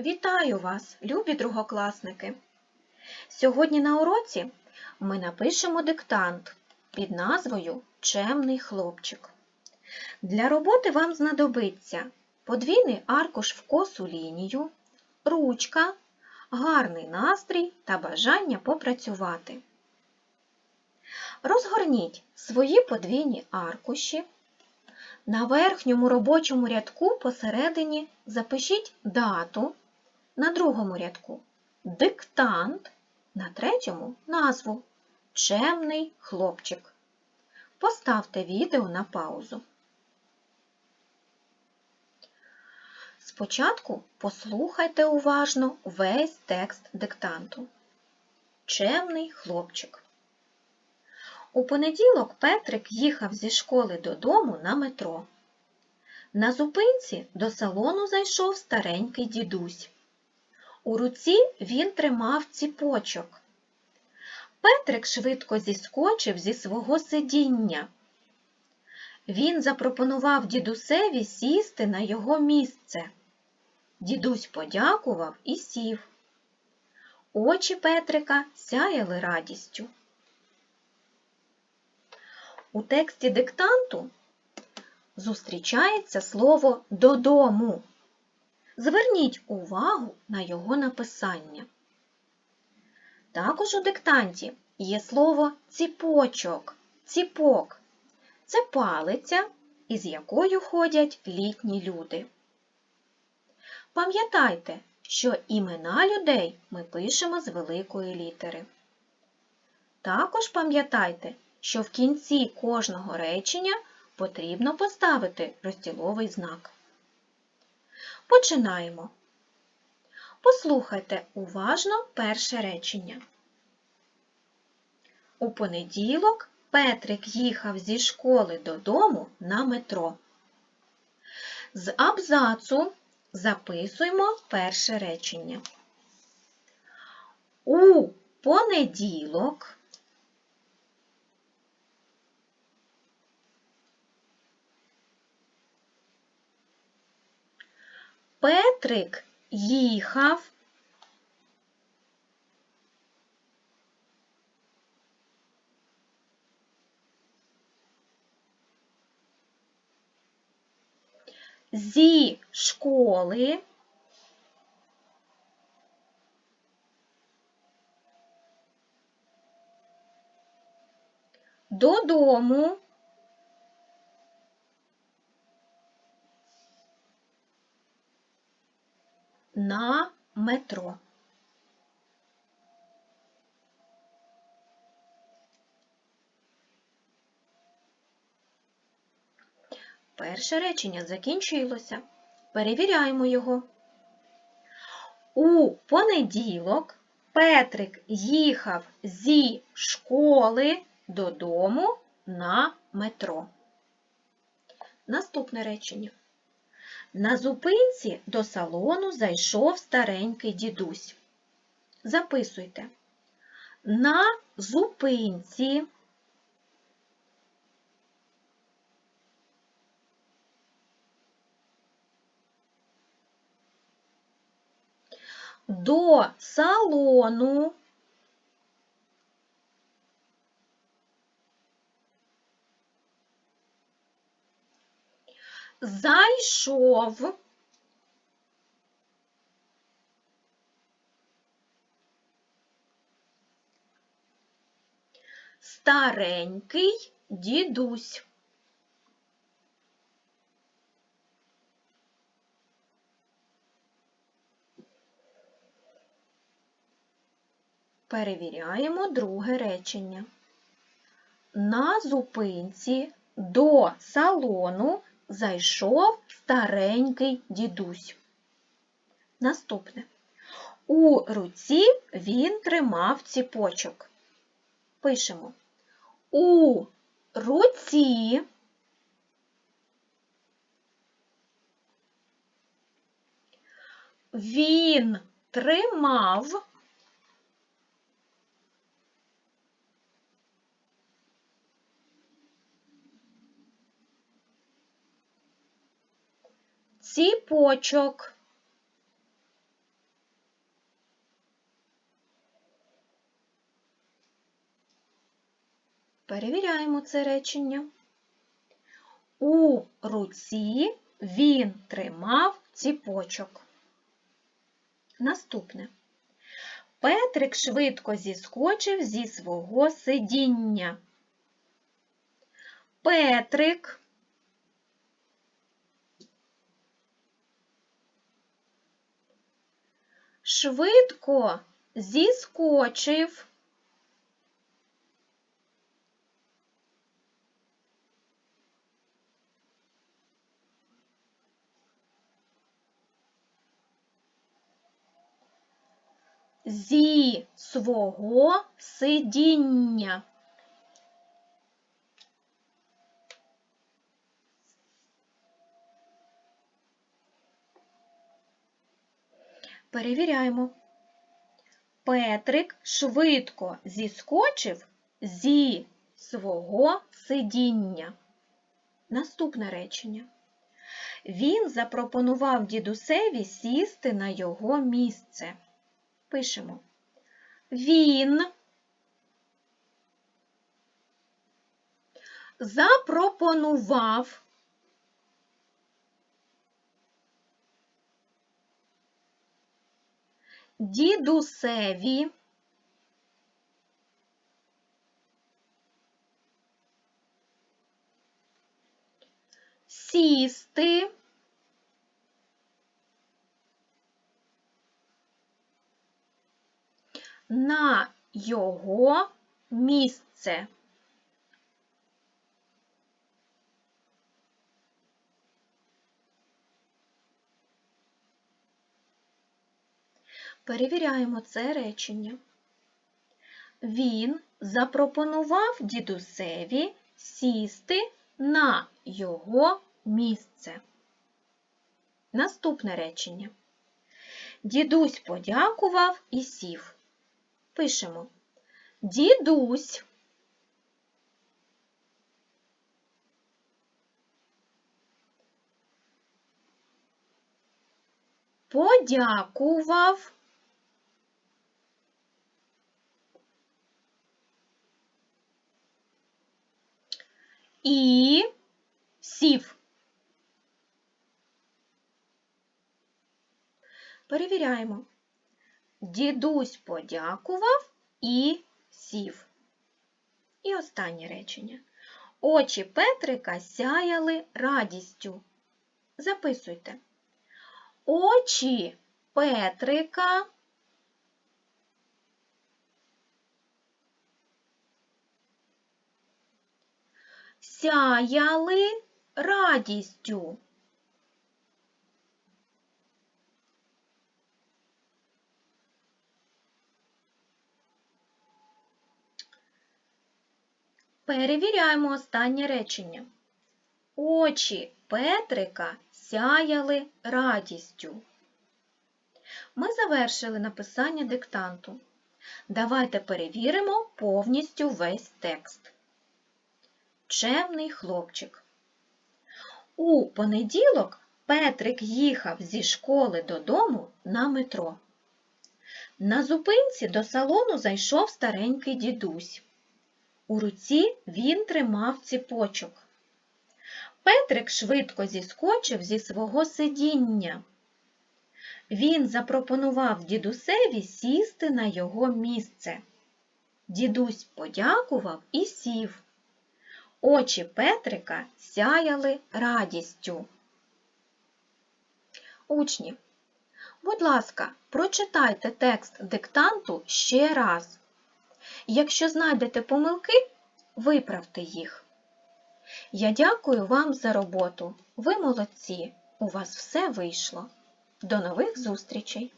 Вітаю вас, любі другокласники! Сьогодні на уроці ми напишемо диктант під назвою Чемний хлопчик. Для роботи вам знадобиться подвійний аркуш в косу лінію, ручка, гарний настрій та бажання попрацювати. Розгорніть свої подвійні аркуші. На верхньому робочому рядку посередині запишіть дату, на другому рядку диктант, на третьому назву Чемний хлопчик. Поставте відео на паузу. Спочатку послухайте уважно весь текст диктанту. Чемний хлопчик. У понеділок Петрик їхав зі школи додому на метро. На зупинці до салону зайшов старенький дідусь. У руці він тримав ціпочок. Петрик швидко зіскочив зі свого сидіння. Він запропонував дідусеві сісти на його місце. Дідусь подякував і сів. Очі Петрика сяяли радістю. У тексті диктанту зустрічається слово додому. Зверніть увагу на його написання. Також у диктанті є слово ціпочок, ціпок. Це палиця, із якою ходять літні люди. Пам'ятайте, що імена людей ми пишемо з великої літери. Також пам'ятайте, що в кінці кожного речення потрібно поставити розділовий знак. Починаємо. Послухайте уважно перше речення. У понеділок Петрик їхав зі школи додому на метро. З абзацу записуємо перше речення. У понеділок Петрик їхав. Зі школи додому на метро. Перше речення закінчилося. Перевіряємо його. У понеділок Петрик їхав зі школи додому на метро. Наступне речення. На зупинці до салону зайшов старенький дідусь. Записуйте. На зупинці до салону зайшов старенький дідусь. Перевіряємо друге речення. На зупинці до салону зайшов старенький дідусь. Наступне. У руці він тримав ціпочок. Пишемо. У руці він тримав ціпочок. Перевіряємо це речення. У руці він тримав ціпочок. Наступне. Петрик швидко зіскочив зі свого сидіння. Петрик швидко зіскочив зі свого сидіння. Перевіряємо. Петрик швидко зіскочив зі свого сидіння. Наступне речення. Він запропонував дідусеві сісти на його місце. Пишемо. Він запропонував дідусеві сісти на його місце. Перевіряємо це речення. Він запропонував дідусеві сісти на його місце. Наступне речення. Дідусь подякував і сів. Пишемо. Дідусь подякував і сів. Перевіряємо. Дідусь подякував і сів. І останнє речення. Очі Петрика сяяли радістю. Записуйте. Очі Петрика сяяли радістю. Перевіряємо останнє речення. Очі Петрика сяяли радістю. Ми завершили написання диктанту. Давайте перевіримо повністю весь текст. Чемний хлопчик. У понеділок Петрик їхав зі школи додому на метро. На зупинці до салону зайшов старенький дідусь. У руці він тримав ціпочок. Петрик швидко зіскочив зі свого сидіння. Він запропонував дідусеві сісти на його місце. Дідусь подякував і сів. Очі Петрика сяяли радістю. Учні, будь ласка, прочитайте текст диктанту ще раз. Якщо знайдете помилки, виправте їх. Я дякую вам за роботу. Ви молодці. У вас все вийшло. До нових зустрічей!